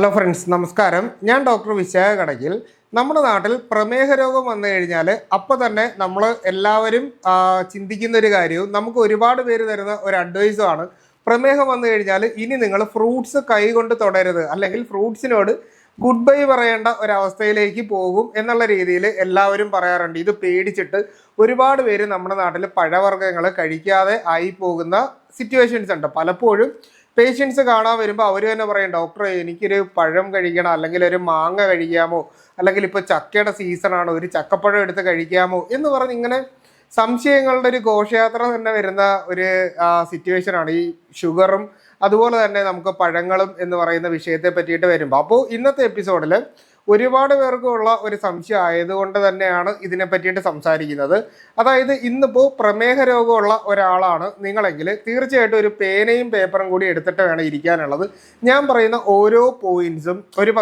Hello friends നമസ്കാരം. ഞാൻ doctor Vishakha കടകിൽ നമ്മുടെ നാട്ടിൽ പ്രമേഹ രോഗം വന്നു കഴിഞ്ഞാൽ അപ്പോൾ തന്നെ നമ്മൾ എല്ലാവരും ചിന്തിക്കുന്ന ഒരു കാര്യവും നമുക്ക് ഒരുപാട് പേര് തരുന്ന ഒരു അഡ്വൈസും ആണ്. പ്രമേഹം വന്നു കഴിഞ്ഞാൽ ഇനി നിങ്ങൾ ഫ്രൂട്ട്സ് കൈകൊണ്ട് തുടരുത്. അല്ലെങ്കിൽ ഫ്രൂട്ട്സിനോട് ഗുഡ് ബൈ പറയേണ്ട ഒരവസ്ഥയിലേക്ക് പോകും എന്നുള്ള രീതിയിൽ എല്ലാവരും പറയാറുണ്ട്. ഇത് പേടിച്ചിട്ട് ഒരുപാട് പേര് നമ്മുടെ നാട്ടിൽ പഴവർഗങ്ങൾ കഴിക്കാതെ ആയി പോകുന്ന സിറ്റുവേഷൻസ് ഉണ്ട്. പലപ്പോഴും പേഷ്യൻസ് കാണാൻ വരുമ്പോൾ അവർ തന്നെ പറയും ഡോക്ടറെ എനിക്കൊരു പഴം കഴിക്കണം അല്ലെങ്കിൽ ഒരു മാങ്ങ കഴിക്കാമോ അല്ലെങ്കിൽ ഇപ്പോൾ ചക്കയുടെ സീസണാണ് ഒരു ചക്കപ്പഴം എടുത്ത് കഴിക്കാമോ എന്ന് പറഞ്ഞ് ഇങ്ങനെ സംശയങ്ങളുടെ ഒരു ഘോഷയാത്ര തന്നെ വരുന്ന ഒരു സിറ്റുവേഷനാണ് ഈ ഷുഗറും അതുപോലെ തന്നെ നമുക്ക് പഴങ്ങളും എന്ന് പറയുന്ന വിഷയത്തെ പറ്റിയിട്ട് വരുമ്പോൾ അപ്പോൾ ഇന്നത്തെ എപ്പിസോഡിൽ ഒരുപാട് പേർക്കുള്ള ഒരു സംശയം ആയതുകൊണ്ട് തന്നെയാണ് ഇതിനെ പറ്റിയിട്ട് സംസാരിക്കുന്നത്. അതായത് ഇന്നിപ്പോൾ പ്രമേഹ രോഗമുള്ള ഒരാളാണ് നിങ്ങളെങ്കിൽ തീർച്ചയായിട്ടും ഒരു പേനയും പേപ്പറും കൂടി എടുത്തിട്ട് വേണം ഇരിക്കാനുള്ളത്. ഞാൻ പറയുന്ന ഓരോ പോയിന്റ്സും ഒരു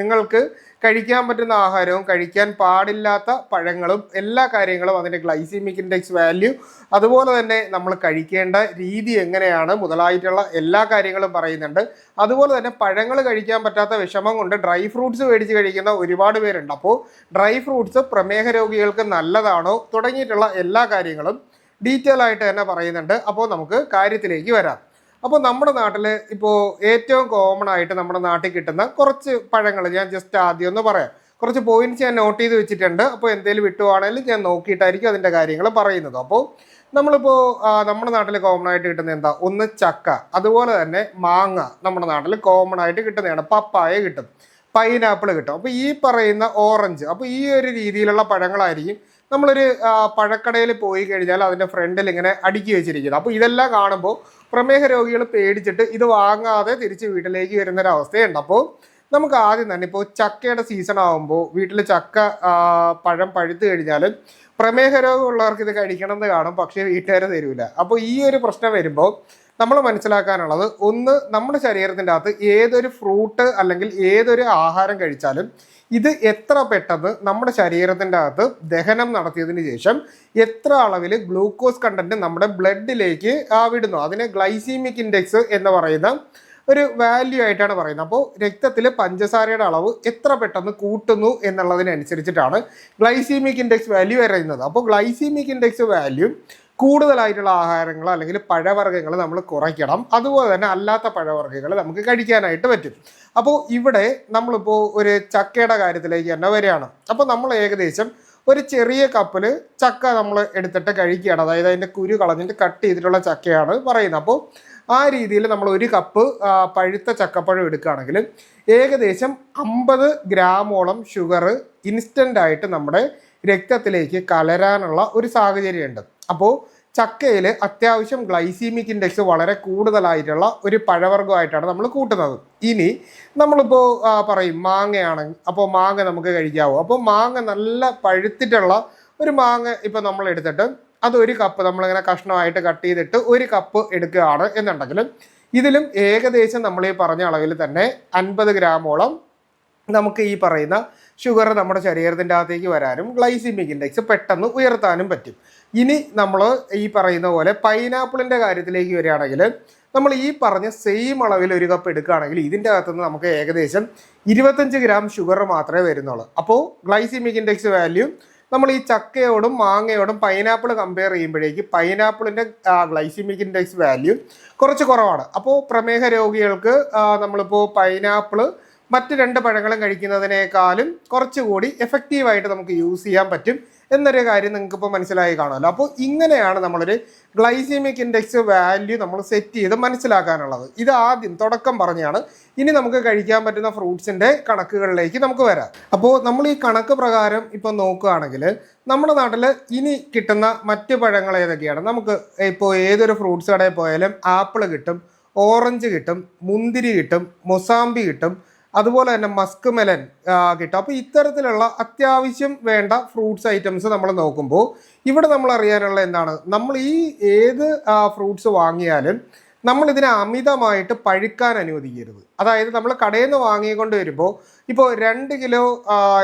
നിങ്ങൾക്ക് കഴിക്കാൻ പറ്റുന്ന ആഹാരവും കഴിക്കാൻ പാടില്ലാത്ത പഴങ്ങളും എല്ലാ കാര്യങ്ങളും അതിന്റെ ഗ്ലൈസീമിക് ഇൻഡെക്സ് വാല്യൂ അതുപോലെ തന്നെ നമ്മൾ കഴിക്കേണ്ട രീതി എങ്ങനെയാണ് മുതലായിട്ടുള്ള എല്ലാ കാര്യങ്ങളും പറയുന്നുണ്ട്. അതുപോലെ തന്നെ പഴങ്ങൾ കഴിക്കാൻ പറ്റാത്ത വിഷമം കൊണ്ട് ഡ്രൈ ഫ്രൂട്ട്സ് മേടിച്ച് കഴിക്കുന്ന ഒരുപാട് പേരുണ്ട്. അപ്പോൾ ഡ്രൈ ഫ്രൂട്ട്സ് പ്രമേഹ രോഗികൾക്ക് നല്ലതാണോ തുടങ്ങിയിട്ടുള്ള എല്ലാ കാര്യങ്ങളും ഡീറ്റെയിൽ ആയിട്ട് തന്നെ പറയുന്നുണ്ട്. അപ്പോൾ നമുക്ക് കാര്യത്തിലേക്ക് വരാം. അപ്പോൾ നമ്മുടെ നാട്ടിൽ ഇപ്പോൾ ഏറ്റവും കോമൺ ആയിട്ട് നമ്മുടെ നാട്ടിൽ കിട്ടുന്ന കുറച്ച് പഴങ്ങൾ ഞാൻ ജസ്റ്റ് ആദ്യം ഒന്ന് പറയാം. കുറച്ച് പോയിന്റ്സ് ഞാൻ നോട്ട് ചെയ്ത് വെച്ചിട്ടുണ്ട്. അപ്പോൾ എന്തെങ്കിലും വിട്ടുവാണെങ്കിലും ഞാൻ നോക്കിയിട്ടായിരിക്കും അതിന്റെ കാര്യങ്ങൾ പറയുന്നത്. അപ്പോൾ നമ്മളിപ്പോൾ നമ്മുടെ നാട്ടിൽ കോമൺ ആയിട്ട് കിട്ടുന്ന എന്താ? ഒന്ന് ചക്ക അതുപോലെ തന്നെ മാങ്ങ നമ്മുടെ നാട്ടിൽ കോമൺ ആയിട്ട് കിട്ടുന്നതാണ്. പപ്പായ കിട്ടും പൈനാപ്പിൾ കിട്ടും. അപ്പോൾ ഈ പറയുന്ന ഓറഞ്ച് അപ്പോൾ ഈ ഒരു രീതിയിലുള്ള പഴങ്ങളായിരിക്കും നമ്മളൊരു പഴക്കടയിൽ പോയി കഴിഞ്ഞാൽ അതിന്റെ ഫ്രണ്ടിൽ ഇങ്ങനെ അടുക്കി വെച്ചിരിക്കുന്നത് അപ്പോൾ ഇതെല്ലാം കാണുമ്പോൾ പ്രമേഹ രോഗികൾ പേടിച്ചിട്ട് ഇത് വാങ്ങാതെ തിരിച്ച് വീട്ടിലേക്ക് വരുന്നൊരവസ്ഥയുണ്ട്. അപ്പോൾ നമുക്ക് ആദ്യം തന്നെ ഇപ്പോൾ ചക്കയുടെ സീസൺ ആകുമ്പോൾ വീട്ടിൽ ചക്ക പഴം പഴുത്തു കഴിഞ്ഞാൽ പ്രമേഹ രോഗമുള്ളവർക്ക് ഇത് കഴിക്കണം എന്ന് കാണും പക്ഷേ വീട്ടുകാർ തരൂല. അപ്പോൾ ഈ ഒരു പ്രശ്നം വരുമ്പോൾ നമ്മൾ മനസ്സിലാക്കാനുള്ളത് ഒന്ന് നമ്മുടെ ശരീരത്തിന്റെ അകത്ത് ഏതൊരു ഫ്രൂട്ട് അല്ലെങ്കിൽ ഏതൊരു ആഹാരം കഴിച്ചാലും ഇത് എത്ര പെട്ടെന്ന് നമ്മുടെ ശരീരത്തിന്റെ അകത്ത് ദഹനം നടത്തിയതിന് ശേഷം എത്ര അളവിൽ ഗ്ലൂക്കോസ് കണ്ടന്റ് നമ്മുടെ ബ്ലഡിലേക്ക് വിടുന്നു. അതിനെ ഗ്ലൈസീമിക് ഇൻഡെക്സ് എന്ന് പറയുന്ന ഒരു വാല്യൂ ആയിട്ടാണ് പറയുന്നത്. അപ്പോൾ രക്തത്തിൽ പഞ്ചസാരയുടെ അളവ് എത്ര പെട്ടെന്ന് കൂട്ടുന്നു എന്നുള്ളതിനനുസരിച്ചിട്ടാണ് ഗ്ലൈസീമിക് ഇൻഡെക്സ് വാല്യൂ അറിയുന്നത് അപ്പോൾ ഗ്ലൈസീമിക് ഇൻഡെക്സ് വാല്യൂ കൂടുതലായിട്ടുള്ള ആഹാരങ്ങൾ അല്ലെങ്കിൽ പഴവർഗങ്ങൾ നമ്മൾ കുറയ്ക്കണം. അതുപോലെ തന്നെ അല്ലാത്ത പഴവർഗങ്ങൾ നമുക്ക് കഴിക്കാനായിട്ട് പറ്റും. അപ്പോൾ ഇവിടെ നമ്മളിപ്പോൾ ഒരു ചക്കയുടെ കാര്യത്തിലേക്ക് തന്നെ വരികയാണ്. അപ്പോൾ നമ്മൾ ഏകദേശം ഒരു ചെറിയ കപ്പിൽ ചക്ക നമ്മൾ എടുത്തിട്ട് കഴിക്കുകയാണ്. അതായത് അതിന്റെ കുരു കളഞ്ഞിട്ട് കട്ട് ചെയ്തിട്ടുള്ള ചക്കയാണ് പറയുന്നത്. അപ്പോൾ ആ രീതിയിൽ നമ്മൾ ഒരു കപ്പ് പഴുത്ത ചക്കപ്പഴം എടുക്കുകയാണെങ്കിൽ ഏകദേശം അമ്പത് ഗ്രാമോളം ഷുഗർ ഇൻസ്റ്റന്റായിട്ട് നമ്മുടെ രക്തത്തിലേക്ക് കലരാനുള്ള ഒരു സാഹചര്യമുണ്ട്. അപ്പോൾ ചക്കയിൽ അത്യാവശ്യം ഗ്ലൈസീമിക് ഇൻഡെക്സ് വളരെ കൂടുതലായിട്ടുള്ള ഒരു പഴവർഗമായിട്ടാണ് നമ്മൾ കൂട്ടുന്നത്. ഇനി നമ്മളിപ്പോൾ പറയും മാങ്ങയാണ്. അപ്പോൾ മാങ്ങ നമുക്ക് കഴിക്കാവോ? അപ്പോൾ മാങ്ങ നല്ല പഴുത്തിട്ടുള്ള ഒരു മാങ്ങ ഇപ്പോൾ നമ്മൾ എടുത്തിട്ട് അത് ഒരു കപ്പ് നമ്മളിങ്ങനെ കഷ്ണമായിട്ട് കട്ട് ചെയ്തിട്ട് ഒരു കപ്പ് എടുക്കുകയാണ് എന്നുണ്ടെങ്കിൽ ഇതിലും ഏകദേശം നമ്മൾ ഈ പറഞ്ഞ അളവിൽ തന്നെ അൻപത് ഗ്രാമോളം നമുക്ക് ഈ പറയുന്ന ഷുഗർ നമ്മുടെ ശരീരത്തിന്റെ അകത്തേക്ക് വരാനും ഗ്ലൈസിമിക് ഇൻഡെക്സ് പെട്ടെന്ന് ഉയർത്താനും പറ്റും. ഇനി നമ്മൾ ഈ പറയുന്ന പോലെ പൈനാപ്പിളിന്റെ കാര്യത്തിലേക്ക് വരികയാണെങ്കിൽ നമ്മൾ ഈ പറഞ്ഞ സെയിം അളവിൽ ഒരു കപ്പ് എടുക്കുകയാണെങ്കിൽ ഇതിന്റെ അകത്തുനിന്ന് നമുക്ക് ഏകദേശം ഇരുപത്തഞ്ച് ഗ്രാം ഷുഗർ മാത്രമേ വരുന്നുള്ളൂ. അപ്പോൾ ഗ്ലൈസിമിക് ഇൻഡെക്സ് വാല്യൂ നമ്മൾ ഈ ചക്കയോടും മാങ്ങയോടും പൈനാപ്പിൾ കമ്പയർ ചെയ്യുമ്പോഴേക്ക് പൈനാപ്പിളിന്റെ ഗ്ലൈസിമിക് ഇൻഡെക്സ് വാല്യൂ കുറച്ച് കുറവാണ്. അപ്പോൾ പ്രമേഹ രോഗികൾക്ക് നമ്മളിപ്പോൾ പൈനാപ്പിൾ മറ്റ് രണ്ട് പഴങ്ങളും കഴിക്കുന്നതിനേക്കാളും കുറച്ചുകൂടി എഫക്റ്റീവായിട്ട് നമുക്ക് യൂസ് ചെയ്യാൻ പറ്റും എന്നൊരു കാര്യം നിങ്ങൾക്കിപ്പോൾ മനസ്സിലായി കാണുമല്ലോ. അപ്പോൾ ഇങ്ങനെയാണ് നമ്മളൊരു ഗ്ലൈസീമിക് ഇൻഡെക്സ് വാല്യൂ നമ്മൾ സെറ്റ് ചെയ്ത് മനസ്സിലാക്കാനുള്ളത്. ഇത് ആദ്യം തുടക്കം പറഞ്ഞാണ്. ഇനി നമുക്ക് കഴിക്കാൻ പറ്റുന്ന ഫ്രൂട്ട്സിന്റെ കണക്കുകളിലേക്ക് നമുക്ക് വരാം. അപ്പോൾ നമ്മൾ ഈ കണക്ക് പ്രകാരം ഇപ്പോൾ നോക്കുകയാണെങ്കിൽ നമ്മുടെ നാട്ടിൽ ഇനി കിട്ടുന്ന മറ്റ് പഴങ്ങൾ ഏതൊക്കെയാണ്? നമുക്ക് ഇപ്പോൾ ഏതൊരു ഫ്രൂട്ട്സ് കടയിൽ പോയാലും ആപ്പിൾ കിട്ടും ഓറഞ്ച് കിട്ടും മുന്തിരി കിട്ടും മൊസാമ്പി കിട്ടും അതുപോലെ തന്നെ മസ്ക് മെലൻ കിട്ടും. അപ്പോൾ ഇത്തരത്തിലുള്ള അത്യാവശ്യം വേണ്ട ഫ്രൂട്ട്സ് ഐറ്റംസ് നമ്മൾ നോക്കുമ്പോൾ ഇവിടെ നമ്മൾ അറിയാനുള്ള എന്താണ്? നമ്മൾ ഈ ഏത് ഫ്രൂട്ട്സ് വാങ്ങിയാലും നമ്മൾ ഇതിനെ അമിതമായിട്ട് പഴുക്കാൻ അനുവദിക്കരുത്. അതായത് നമ്മൾ കടയിൽ നിന്ന് വാങ്ങിക്കൊണ്ട് വരുമ്പോൾ ഇപ്പോൾ രണ്ട് കിലോ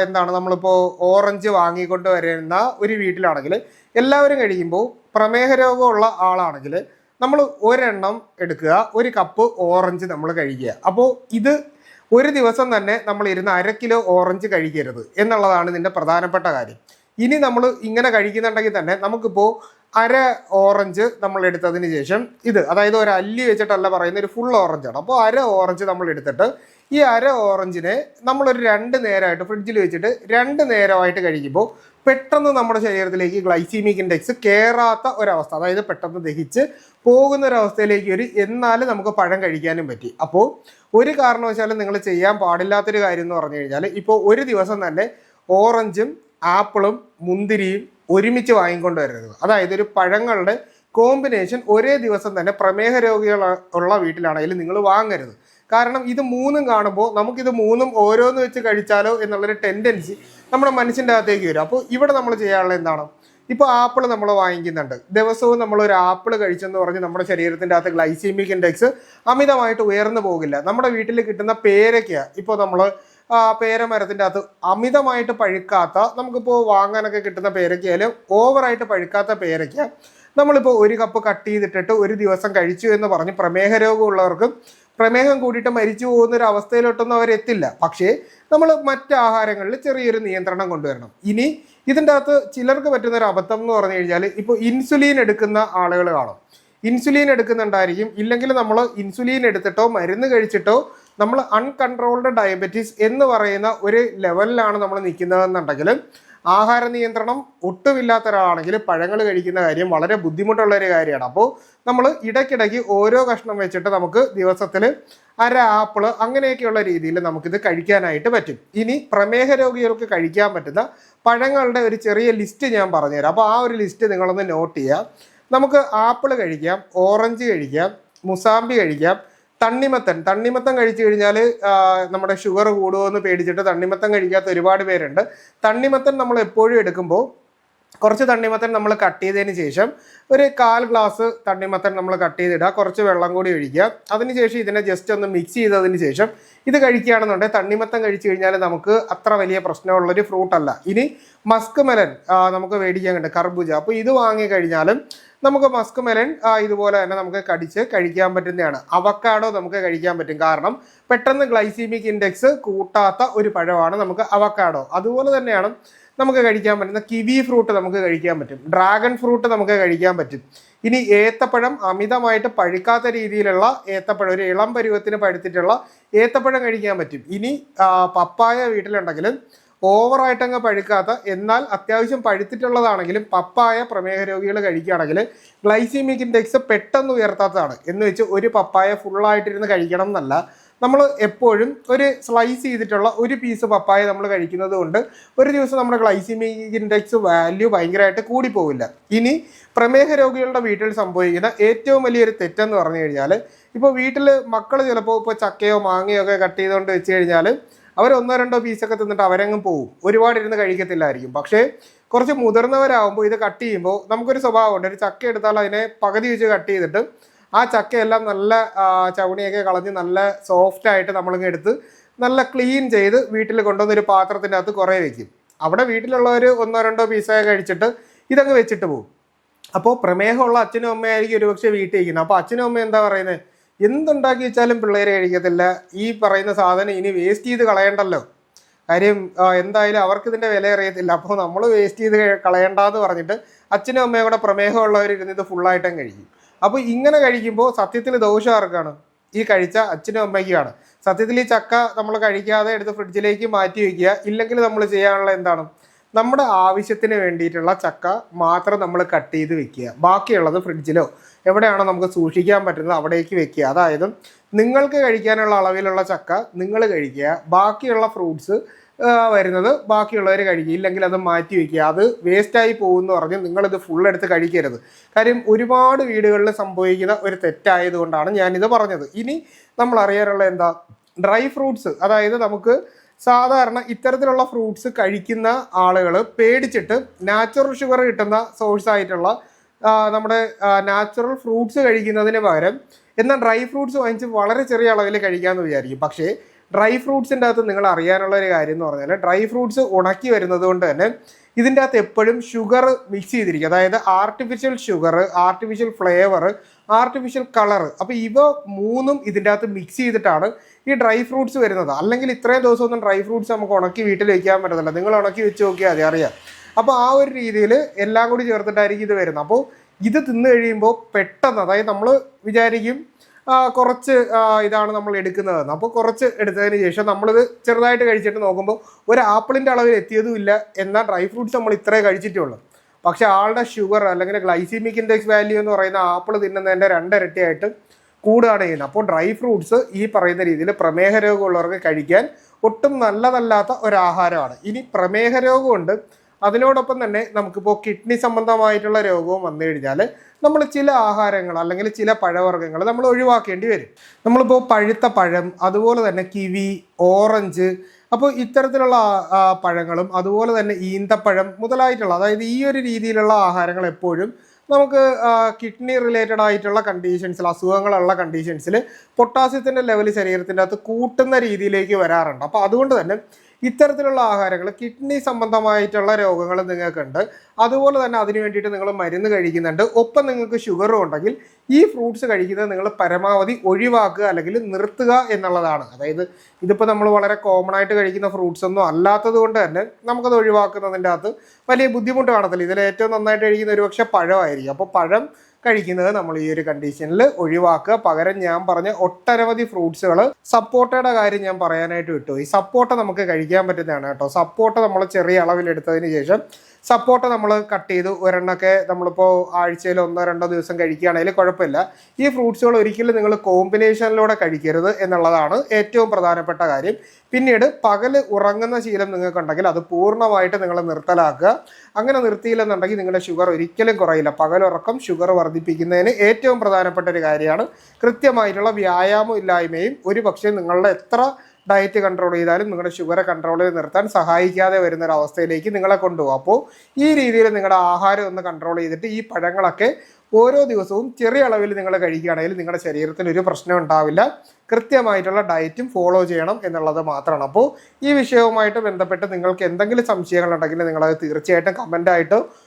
എന്താണ് നമ്മളിപ്പോൾ ഓറഞ്ച് വാങ്ങിക്കൊണ്ട് വരുന്ന ഒരു വീട്ടിലാണെങ്കിൽ എല്ലാവരും കഴിയുമ്പോൾ പ്രമേഹ രോഗമുള്ള ആളാണെങ്കിൽ നമ്മൾ ഒരെണ്ണം എടുക്കുക ഒരു കപ്പ് ഓറഞ്ച് നമ്മൾ കഴിക്കുക. അപ്പോൾ ഇത് ഒരു ദിവസം തന്നെ നമ്മൾ ഇരുന്ന് അര കിലോ ഓറഞ്ച് കഴിക്കരുത് എന്നുള്ളതാണ് ഇതിന്റെ പ്രധാനപ്പെട്ട കാര്യം. ഇനി നമ്മൾ ഇങ്ങനെ കഴിക്കുന്നുണ്ടെങ്കിൽ തന്നെ നമുക്കിപ്പോൾ അര ഓറഞ്ച് നമ്മൾ എടുത്തതിന് ശേഷം ഇത് അതായത് ഒരു അല്ലി വെച്ചിട്ടല്ല പറയുന്ന ഒരു ഫുൾ ഓറഞ്ചാണ് അപ്പോൾ അര ഓറഞ്ച് നമ്മൾ എടുത്തിട്ട് ഈ അര ഓറഞ്ചിനെ നമ്മളൊരു രണ്ട് നേരമായിട്ട് ഫ്രിഡ്ജിൽ വെച്ചിട്ട് രണ്ട് നേരമായിട്ട് കഴിക്കുമ്പോൾ പെട്ടെന്ന് നമ്മുടെ ശരീരത്തിലേക്ക് ഗ്ലൈസീമിക് ഇൻഡെക്സ് കയറാത്ത ഒരവസ്ഥ അതായത് പെട്ടെന്ന് ദഹിച്ച് പോകുന്ന ഒരവസ്ഥയിലേക്ക് ഒരു എന്നാലും നമുക്ക് പഴം കഴിക്കാനും പറ്റി. അപ്പോൾ ഒരു കാരണവശാലും നിങ്ങൾ ചെയ്യാൻ പാടില്ലാത്തൊരു കാര്യം എന്ന് പറഞ്ഞു കഴിഞ്ഞാൽ ഇപ്പോൾ ഒരു ദിവസം തന്നെ ഓറഞ്ചും ആപ്പിളും മുന്തിരിയും ഒരുമിച്ച് വാങ്ങിക്കൊണ്ട് വരരുത്. അതായത് ഒരു പഴങ്ങളുടെ കോമ്പിനേഷൻ ഒരേ ദിവസം തന്നെ പ്രമേഹ രോഗികൾ ഉള്ള വീട്ടിലാണെങ്കിലും നിങ്ങൾ വാങ്ങരുത്. കാരണം ഇത് മൂന്നും കാണുമ്പോൾ നമുക്കിത് മൂന്നും ഓരോന്ന് വെച്ച് കഴിച്ചാലോ എന്നുള്ളൊരു ടെൻഡൻസി നമ്മുടെ മനസ്സിന്റെ അകത്തേക്ക് വരും. അപ്പോൾ ഇവിടെ നമ്മൾ ചെയ്യാനുള്ള എന്താണ്? ഇപ്പോൾ ആപ്പിൾ നമ്മൾ വാങ്ങിക്കുന്നുണ്ട്. ദിവസവും നമ്മൾ ഒരു ആപ്പിൾ കഴിച്ചെന്ന് പറഞ്ഞ് നമ്മുടെ ശരീരത്തിന്റെ അകത്ത് ഗ്ലൈസീമിക് ഇൻഡെക്സ് അമിതമായിട്ട് ഉയർന്നു പോകില്ല. നമ്മുടെ വീട്ടിൽ കിട്ടുന്ന പേരയ്ക്ക ഇപ്പോൾ നമ്മൾ പേരമരത്തിന്റെ അകത്ത് അമിതമായിട്ട് പഴുക്കാത്ത നമുക്കിപ്പോൾ വാങ്ങാനൊക്കെ കിട്ടുന്ന പേരയ്ക്കയാലും ഓവറായിട്ട് പഴുക്കാത്ത പേരയ്ക്ക നമ്മളിപ്പോൾ ഒരു കപ്പ് കട്ട് ചെയ്തിട്ടിട്ട് ഒരു ദിവസം കഴിച്ചു എന്ന് പറഞ്ഞ് പ്രമേഹ രോഗമുള്ളവർക്ക് പ്രമേഹം കൂടിയിട്ട് മരിച്ചു പോകുന്ന ഒരു അവസ്ഥയിലോട്ടൊന്നും അവരെത്തില്ല. പക്ഷേ നമ്മൾ മറ്റ് ആഹാരങ്ങളിൽ ചെറിയൊരു നിയന്ത്രണം കൊണ്ടുവരണം. ഇനി ഇതിന്റെ അകത്ത് ചിലർക്ക് പറ്റുന്ന ഒരു അബദ്ധം എന്ന് പറഞ്ഞു കഴിഞ്ഞാൽ ഇപ്പോൾ ഇൻസുലിൻ എടുക്കുന്ന ആളുകൾ കാണും. ഇൻസുലിൻ എടുക്കുന്നുണ്ടായിരിക്കും. ഇല്ലെങ്കിൽ നമ്മൾ ഇൻസുലിൻ എടുത്തിട്ടോ മരുന്ന് കഴിച്ചിട്ടോ നമ്മൾ അൺകൺട്രോൾഡ് ഡയബറ്റീസ് എന്ന് പറയുന്ന ഒരു ലെവലിലാണ് നമ്മൾ നിൽക്കുന്നതെന്നുണ്ടെങ്കിൽ ആഹാര നിയന്ത്രണം ഒട്ടുമില്ലാത്ത ഒരാളാണെങ്കിൽ പഴങ്ങൾ കഴിക്കുന്ന കാര്യം വളരെ ബുദ്ധിമുട്ടുള്ള ഒരു കാര്യമാണ്. അപ്പോൾ നമ്മൾ ഇടയ്ക്കിടയ്ക്ക് ഓരോ കഷ്ണം വെച്ചിട്ട് നമുക്ക് ദിവസത്തിൽ അര ആപ്പിൾ അങ്ങനെയൊക്കെയുള്ള രീതിയിൽ നമുക്കിത് കഴിക്കാനായിട്ട് പറ്റും. ഇനി പ്രമേഹ രോഗികൾക്ക് കഴിക്കാൻ പറ്റുന്ന പഴങ്ങളുടെ ഒരു ചെറിയ ലിസ്റ്റ് ഞാൻ പറഞ്ഞുതരാം. അപ്പോൾ ആ ഒരു ലിസ്റ്റ് നിങ്ങളൊന്ന് നോട്ട് ചെയ്യുക. നമുക്ക് ആപ്പിൾ കഴിക്കാം ഓറഞ്ച് കഴിക്കാം മുസാമ്പി കഴിക്കാം തണ്ണിമത്തൻ. തണ്ണിമത്തൻ കഴിച്ചു കഴിഞ്ഞാൽ നമ്മുടെ ഷുഗർ കൂടുമെന്ന് പേടിച്ചിട്ട് തണ്ണിമത്തൻ കഴിക്കാത്ത ഒരുപാട് പേരുണ്ട്. തണ്ണിമത്തൻ നമ്മൾ എപ്പോഴും എടുക്കുമ്പോൾ കുറച്ച് തണ്ണിമത്തൻ നമ്മൾ കട്ട് ചെയ്തതിന് ശേഷം ഒരു കാൽ ഗ്ലാസ് തണ്ണിമത്തൻ നമ്മൾ കട്ട് ചെയ്തിടുക. കുറച്ച് വെള്ളം കൂടി ഒഴിക്കുക. അതിനുശേഷം ഇതിനെ ജസ്റ്റ് ഒന്ന് മിക്സ് ചെയ്തതിന് ശേഷം ഇത് കഴിക്കുകയാണെന്നുണ്ടെങ്കിൽ തണ്ണിമത്തൻ കഴിച്ചു കഴിഞ്ഞാൽ നമുക്ക് അത്ര വലിയ പ്രശ്നമുള്ളൊരു ഫ്രൂട്ടല്ല ഇനി മസ്ക് മെലൻ നമുക്ക് മേടിക്കാൻ കിട്ടും കർബൂജ. അപ്പോൾ ഇത് വാങ്ങി കഴിഞ്ഞാലും നമുക്ക് മസ്ക് മെലൻ ഇതുപോലെ തന്നെ നമുക്ക് കടിച്ച് കഴിക്കാൻ പറ്റുന്നതാണ്. അവക്കാഡോ നമുക്ക് കഴിക്കാൻ പറ്റും. കാരണം പെട്ടെന്ന് ഗ്ലൈസീമിക് ഇൻഡെക്സ് കൂട്ടാത്ത ഒരു പഴമാണ് നമുക്ക് അവക്കാഡോ അതുപോലെ തന്നെയാണ് നമുക്ക് കഴിക്കാൻ പറ്റുന്ന കിവി ഫ്രൂട്ട് നമുക്ക് കഴിക്കാൻ പറ്റും. ഡ്രാഗൺ ഫ്രൂട്ട് നമുക്ക് കഴിക്കാൻ പറ്റും. ഇനി ഏത്തപ്പഴം അമിതമായിട്ട് പഴുക്കാത്ത രീതിയിലുള്ള ഏത്തപ്പഴം ഒരു ഇളം പരുവത്തിന് പഴുത്തിട്ടുള്ള ഏത്തപ്പഴം കഴിക്കാൻ പറ്റും. ഇനി പപ്പായ വീട്ടിലുണ്ടെങ്കിലും ഓവറായിട്ട് അങ്ങ് പഴുക്കാത്ത എന്നാൽ അത്യാവശ്യം പഴുത്തിട്ടുള്ളതാണെങ്കിലും പപ്പായ പ്രമേഹ രോഗികൾ കഴിക്കുകയാണെങ്കിൽ ഗ്ലൈസീമിക് ഇൻഡെക്സ് പെട്ടെന്ന് ഉയർത്താത്തതാണ്. എന്ന് വെച്ച് ഒരു പപ്പായ ഫുള്ളായിട്ടിരുന്ന് കഴിക്കണം എന്നല്ല. നമ്മൾ എപ്പോഴും ഒരു സ്ലൈസ് ചെയ്തിട്ടുള്ള ഒരു പീസ് പപ്പായ നമ്മൾ കഴിക്കുന്നത് കൊണ്ട് ഒരു ദിവസം നമ്മുടെ ഗ്ലൈസിമിക് ഇൻഡെക്സ് വാല്യൂ ഭയങ്കരമായിട്ട് കൂടിപ്പോവില്ല. ഇനി പ്രമേഹ രോഗികളുടെ വീട്ടിൽ സംഭവിക്കുന്ന ഏറ്റവും വലിയൊരു തെറ്റെന്ന് പറഞ്ഞു കഴിഞ്ഞാൽ ഇപ്പോൾ വീട്ടിൽ മക്കൾ ചിലപ്പോൾ ഇപ്പോൾ ചക്കയോ മാങ്ങയോ ഒക്കെ കട്ട് ചെയ്തുകൊണ്ട് വെച്ച് കഴിഞ്ഞാൽ അവർ ഒന്നോ രണ്ടോ പീസൊക്കെ തിന്നിട്ട് അവരങ്ങും പോവും. ഒരുപാട് ഇരുന്ന് കഴിക്കത്തില്ലായിരിക്കും. പക്ഷേ കുറച്ച് മുതിർന്നവരാകുമ്പോൾ ഇത് കട്ട് ചെയ്യുമ്പോൾ നമുക്കൊരു സ്വഭാവമുണ്ട്. ഒരു ചക്ക എടുത്താൽ അതിനെ പകുതി വെച്ച് കട്ട് ചെയ്തിട്ട് ആ ചക്കയെല്ലാം നല്ല ചവണിയൊക്കെ കളഞ്ഞ് നല്ല സോഫ്റ്റ് ആയിട്ട് എടുത്ത് നല്ല ക്ലീൻ ചെയ്ത് വീട്ടിൽ കൊണ്ടുവന്ന് ഒരു പാത്രത്തിന്റെ അകത്ത് കുറേ വെക്കും. അവിടെ വീട്ടിലുള്ളവർ ഒന്നോ രണ്ടോ പീസൊക്കെ കഴിച്ചിട്ട് ഇതങ്ങ് വെച്ചിട്ട് പോകും അപ്പോൾ പ്രമേഹമുള്ള അച്ഛനും അമ്മയായിരിക്കും ഒരുപക്ഷെ വീട്ടിൽ ഇരിക്കുന്നത്. അപ്പോൾ അച്ഛനും അമ്മയും എന്താ പറയുന്നത് എന്തുണ്ടാക്കി വെച്ചാലും പിള്ളേരെ കഴിക്കത്തില്ല. ഈ പറയുന്ന സാധനം ഇനി വേസ്റ്റ് ചെയ്ത് കളയണ്ടല്ലോ. കാര്യം എന്തായാലും അവർക്ക് ഇതിന്റെ വില അറിയത്തില്ല. അപ്പോൾ നമ്മൾ വേസ്റ്റ് ചെയ്ത് കളയണ്ടെന്ന് പറഞ്ഞിട്ട് അച്ഛനും അമ്മയും കൂടെ പ്രമേഹമുള്ളവർ ഇരുന്ന് ഇത് ഫുള്ളായിട്ടും കഴിക്കും. അപ്പോൾ ഇങ്ങനെ കഴിക്കുമ്പോൾ സത്യത്തിൽ ദോഷം ആർക്കാണ്? ഈ കഴിച്ച അച്ഛനും അമ്മയ്ക്കുമാണ് സത്യത്തിൽ ഈ ചക്ക നമ്മൾ കഴിക്കാതെ എടുത്ത് ഫ്രിഡ്ജിലേക്ക് മാറ്റി വയ്ക്കുക ഇല്ലെങ്കിൽ നമ്മൾ ചെയ്യാനുള്ള എന്താണ്? നമ്മുടെ ആവശ്യത്തിന് വേണ്ടിയിട്ടുള്ള ചക്ക മാത്രം നമ്മൾ കട്ട് ചെയ്ത് വെക്കുക. ബാക്കിയുള്ളത് ഫ്രിഡ്ജിലോ എവിടെയാണോ നമുക്ക് സൂക്ഷിക്കാൻ പറ്റുന്നത് അവിടേക്ക് വെക്കുക. അതായത് നിങ്ങൾക്ക് കഴിക്കാനുള്ള അളവിലുള്ള ചക്ക നിങ്ങൾ കഴിക്കുക. ബാക്കിയുള്ള ഫ്രൂട്ട്സ് വരുന്നത് ബാക്കിയുള്ളവർ കഴിക്കുക. ഇല്ലെങ്കിൽ അത് മാറ്റി വയ്ക്കുക അത് വേസ്റ്റായി പോകുമെന്ന് പറഞ്ഞ് നിങ്ങളിത് ഫുൾ എടുത്ത് കഴിക്കരുത്. കാര്യം ഒരുപാട് വീടുകളിൽ സംഭവിക്കുന്ന ഒരു തെറ്റായതുകൊണ്ടാണ് ഞാനിത് പറഞ്ഞത്. ഇനി നമ്മൾ അറിയാനുള്ള എന്താ? Dry fruits. അതായത് നമുക്ക് സാധാരണ ഇത്തരത്തിലുള്ള ഫ്രൂട്ട്സ് കഴിക്കുന്ന ആളുകൾ പേടിച്ചിട്ട് നാച്ചുറൽ ഷുഗർ കിട്ടുന്ന സോഴ്സ് ആയിട്ടുള്ള നമ്മുടെ നാച്ചുറൽ ഫ്രൂട്ട്സ് കഴിക്കുന്നതിന് പകരം എന്നാൽ ഡ്രൈ ഫ്രൂട്ട്സ് വാങ്ങിച്ച് വളരെ ചെറിയ അളവിൽ കഴിക്കാമെന്ന് വിചാരിക്കും. പക്ഷേ ഡ്രൈ ഫ്രൂട്ട്സിന്റെ അകത്ത് നിങ്ങൾ അറിയാനുള്ള ഒരു കാര്യം എന്ന് പറഞ്ഞാൽ ഡ്രൈ ഫ്രൂട്ട്സ് ഉണക്കി വരുന്നത് കൊണ്ട് തന്നെ ഇതിന്റെ അകത്ത് എപ്പോഴും ഷുഗർ മിക്സ് ചെയ്തിരിക്കും. അതായത് artificial sugar artificial flavour artificial colour അപ്പോൾ ഇവ മൂന്നും ഇതിന്റെ അകത്ത് മിക്സ് ചെയ്തിട്ടാണ് ഈ ഡ്രൈ ഫ്രൂട്ട്സ് വരുന്നത്. അല്ലെങ്കിൽ ഇത്രയും ദിവസമൊന്നും ഡ്രൈ ഫ്രൂട്ട്സ് നമുക്ക് ഉണക്കി വീട്ടിൽ വയ്ക്കാൻ പറ്റത്തില്ല. നിങ്ങൾ ഉണക്കി വെച്ച് നോക്കിയാൽ മതി അറിയാം. അപ്പോൾ ആ ഒരു രീതിയിൽ എല്ലാം കൂടി ചേർത്തിട്ടായിരിക്കും ഇത് വരുന്നത്. അപ്പോൾ ഇത് തിന്നു കഴിയുമ്പോൾ പെട്ടെന്ന് അതായത് നമ്മൾ വിചാരിക്കും കുറച്ച് ഇതാണ് നമ്മൾ എടുക്കുന്നതെന്ന്. അപ്പോൾ കുറച്ച് എടുത്തതിന് ശേഷം നമ്മളിത് ചെറുതായിട്ട് കഴിച്ചിട്ട് നോക്കുമ്പോൾ ഒരു ആപ്പിളിന്റെ അളവിൽ എത്തിയതുമില്ല എന്നാൽ ഡ്രൈ ഫ്രൂട്ട്സ് നമ്മൾ ഇത്രേ കഴിച്ചിട്ടുള്ളൂ. പക്ഷേ ആളുടെ ഷുഗർ അല്ലെങ്കിൽ ഗ്ലൈസിമിക് ഇൻഡെക്സ് വാല്യൂ എന്ന് പറയുന്ന ആപ്പിൾ തിന്നുന്നതിന്റെ രണ്ടിരട്ടിയായിട്ട് കൂടുകയാണ് ചെയ്യുന്നത്. അപ്പോൾ ഡ്രൈ ഫ്രൂട്ട്സ് ഈ പറയുന്ന രീതിയിൽ പ്രമേഹ രോഗമുള്ളവർക്ക് കഴിക്കാൻ ഒട്ടും നല്ലതല്ലാത്ത ഒരു ആഹാരമാണ് ഇനി പ്രമേഹ രോഗമുണ്ട് അതിനോടൊപ്പം തന്നെ നമുക്കിപ്പോൾ കിഡ്നി സംബന്ധമായിട്ടുള്ള രോഗവും വന്നു കഴിഞ്ഞാൽ നമ്മൾ ചില ആഹാരങ്ങൾ അല്ലെങ്കിൽ ചില പഴവർഗങ്ങൾ നമ്മൾ ഒഴിവാക്കേണ്ടി വരും. നമ്മളിപ്പോൾ പഴുത്ത പഴം അതുപോലെ തന്നെ കിവി ഓറഞ്ച് അപ്പോൾ ഇത്തരത്തിലുള്ള പഴങ്ങളും അതുപോലെ തന്നെ ഈന്തപ്പഴം മുതലായിട്ടുള്ള അതായത് ഈ ഒരു രീതിയിലുള്ള ആഹാരങ്ങൾ എപ്പോഴും നമുക്ക് കിഡ്നി റിലേറ്റഡ് ആയിട്ടുള്ള കണ്ടീഷൻസിൽ അസുഖങ്ങളുള്ള കണ്ടീഷൻസിൽ പൊട്ടാസ്യത്തിന്റെ ലെവൽ ശരീരത്തിന്റെ അകത്ത് കൂട്ടുന്ന രീതിയിലേക്ക് വരാറുണ്ട്. അപ്പോൾ അതുകൊണ്ട് തന്നെ ഇത്തരത്തിലുള്ള ആഹാരങ്ങൾ കിഡ്നി സംബന്ധമായിട്ടുള്ള രോഗങ്ങൾ നിങ്ങൾക്കുണ്ട്. അതുപോലെ തന്നെ അതിന് വേണ്ടിയിട്ട് നിങ്ങൾ മരുന്ന് കഴിക്കുന്നുണ്ട്. ഒപ്പം നിങ്ങൾക്ക് ഷുഗറും ഉണ്ടെങ്കിൽ ഈ ഫ്രൂട്ട്സ് കഴിക്കുന്നത് നിങ്ങൾ പരമാവധി ഒഴിവാക്കുക അല്ലെങ്കിൽ നിർത്തുക എന്നുള്ളതാണ്. അതായത് ഇതിപ്പോൾ നമ്മൾ വളരെ കോമൺ ആയിട്ട് കഴിക്കുന്ന ഫ്രൂട്ട്സ് ഒന്നും അല്ലാത്തത് കൊണ്ട് തന്നെ നമുക്കത് ഒഴിവാക്കുന്നതിന്റെ അകത്ത് വലിയ ബുദ്ധിമുട്ട് കാണത്തില്ല. ഇതിൽ ഏറ്റവും നന്നായിട്ട് കഴിക്കുന്ന ഒരു പക്ഷേ പഴമായിരിക്കും. അപ്പോൾ പഴം കഴിക്കുന്നത് നമ്മൾ ഈ ഒരു കണ്ടീഷനിൽ ഒഴിവാക്കുക. പകരം ഞാൻ പറഞ്ഞ ഒട്ടനവധി ഫ്രൂട്ട്സുകൾ സപ്പോർട്ടയുടെ കാര്യം ഞാൻ പറയാനായിട്ട് വിട്ടു. ഈ സപ്പോർട്ട നമുക്ക് കഴിക്കാൻ പറ്റുന്നതാണ് കേട്ടോ. സപ്പോർട്ട നമ്മൾ ചെറിയ അളവിൽ എടുത്തതിന് ശേഷം സപ്പോർട്ട നമ്മൾ കട്ട് ചെയ്ത് ഒരെണ്ണമൊക്കെ നമ്മളിപ്പോൾ ആഴ്ചയിൽ ഒന്നോ രണ്ടോ ദിവസം കഴിക്കുകയാണെങ്കിൽ കുഴപ്പമില്ല. ഈ ഫ്രൂട്ട്സുകൾ ഒരിക്കലും നിങ്ങൾ കോമ്പിനേഷനിലൂടെ കഴിക്കരുത് എന്നുള്ളതാണ് ഏറ്റവും പ്രധാനപ്പെട്ട കാര്യം. പിന്നീട് പകൽ ഉറങ്ങുന്ന ശീലം നിങ്ങൾക്കുണ്ടെങ്കിൽ അത് പൂർണമായിട്ട് നിങ്ങൾ നിർത്തലാക്കുക. അങ്ങനെ നിർത്തിയില്ലെന്നുണ്ടെങ്കിൽ നിങ്ങളുടെ ഷുഗർ ഒരിക്കലും കുറയില്ല. പകലുറക്കം ഷുഗർ വർദ്ധിപ്പിക്കുന്നതിന് ഏറ്റവും പ്രധാനപ്പെട്ട ഒരു കാര്യമാണ് കൃത്യമായിട്ടുള്ള വ്യായാമം ഇല്ലായ്മയും. ഒരു നിങ്ങളുടെ എത്ര ഡയറ്റ് കൺട്രോൾ ചെയ്താലും നിങ്ങളുടെ ഷുഗർ കൺട്രോൾ ചെയ്ത് നിർത്താൻ സഹായിക്കാതെ വരുന്ന ഒരു അവസ്ഥയിലേക്ക് നിങ്ങളെ കൊണ്ടുപോകും. അപ്പോൾ ഈ രീതിയിൽ നിങ്ങളുടെ ആഹാരം ഒന്ന് കൺട്രോൾ ചെയ്തിട്ട് ഈ പഴങ്ങളൊക്കെ ഓരോ ദിവസവും ചെറിയ അളവിൽ നിങ്ങൾ കഴിക്കുകയാണെങ്കിൽ നിങ്ങളുടെ ശരീരത്തിന് ഒരു പ്രശ്നം ഉണ്ടാവില്ല. കൃത്യമായിട്ടുള്ള ഡയറ്റും ഫോളോ ചെയ്യണം എന്നുള്ളത് മാത്രമാണ്. അപ്പോൾ ഈ വിഷയവുമായിട്ട് ബന്ധപ്പെട്ട് നിങ്ങൾക്ക് എന്തെങ്കിലും സംശയങ്ങളുണ്ടെങ്കിൽ നിങ്ങളത് തീർച്ചയായിട്ടും കമന്റായിട്ട്